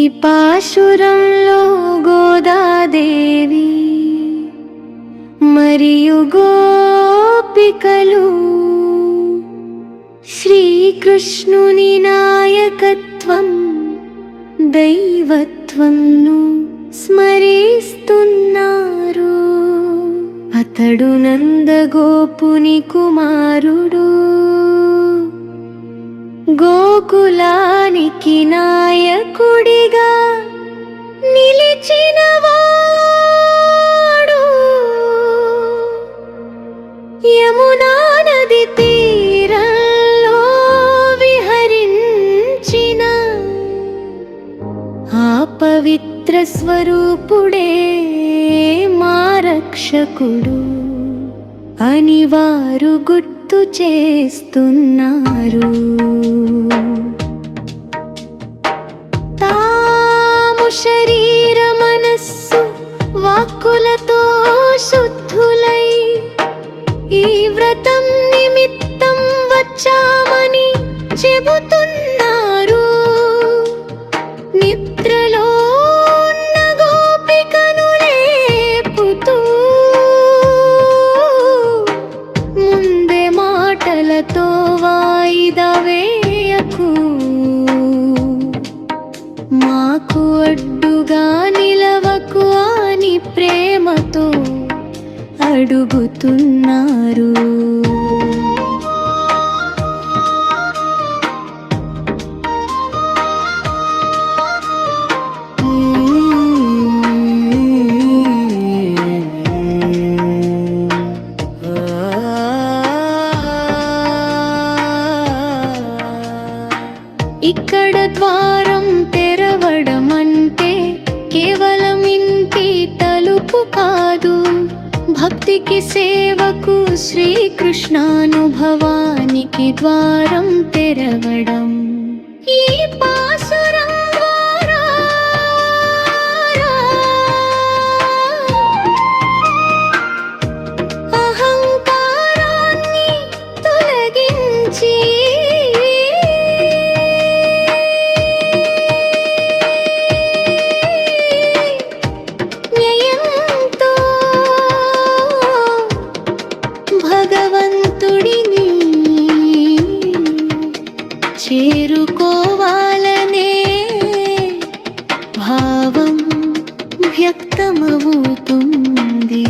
పాశురంలో గోదాదేవి మరియు గోపికలు శ్రీకృష్ణుని నాయకత్వం దైవత్వంను స్మరిస్తున్నారు. అతడు నందగోపుని కుమారుడు. గోకులానికి నాయకుడిగా నిలిచినవాడు యమునా నది తీరంలో విహరించిన ఆ పవిత్ర స్వరూపుడే మా రక్షకుడు. అని వారు గుర్తు చేస్తున్నారు. తాము శరీర మనస్సు వాక్కులతో శుద్ధులై ఈ వ్రతం నిమిత్తం వచ్చామని చెబుతున్నారు. నిద్రలో గోపికను లేపుతూ మాటలతో వాయిదా వేయకు. మాకు అడ్డుగా నిలవకు అని ప్రేమతో అడుగుతుంది ఇక్కడ ద్వారం తెరవడం అంటే కేవలం ఇంటి తలుపు కాదు. భక్తికి సేవకు శ్రీకృష్ణానుభవానికి ద్వారం తెరవడం చేరుకోవాలనే భావం వ్యక్తమవుతుంది.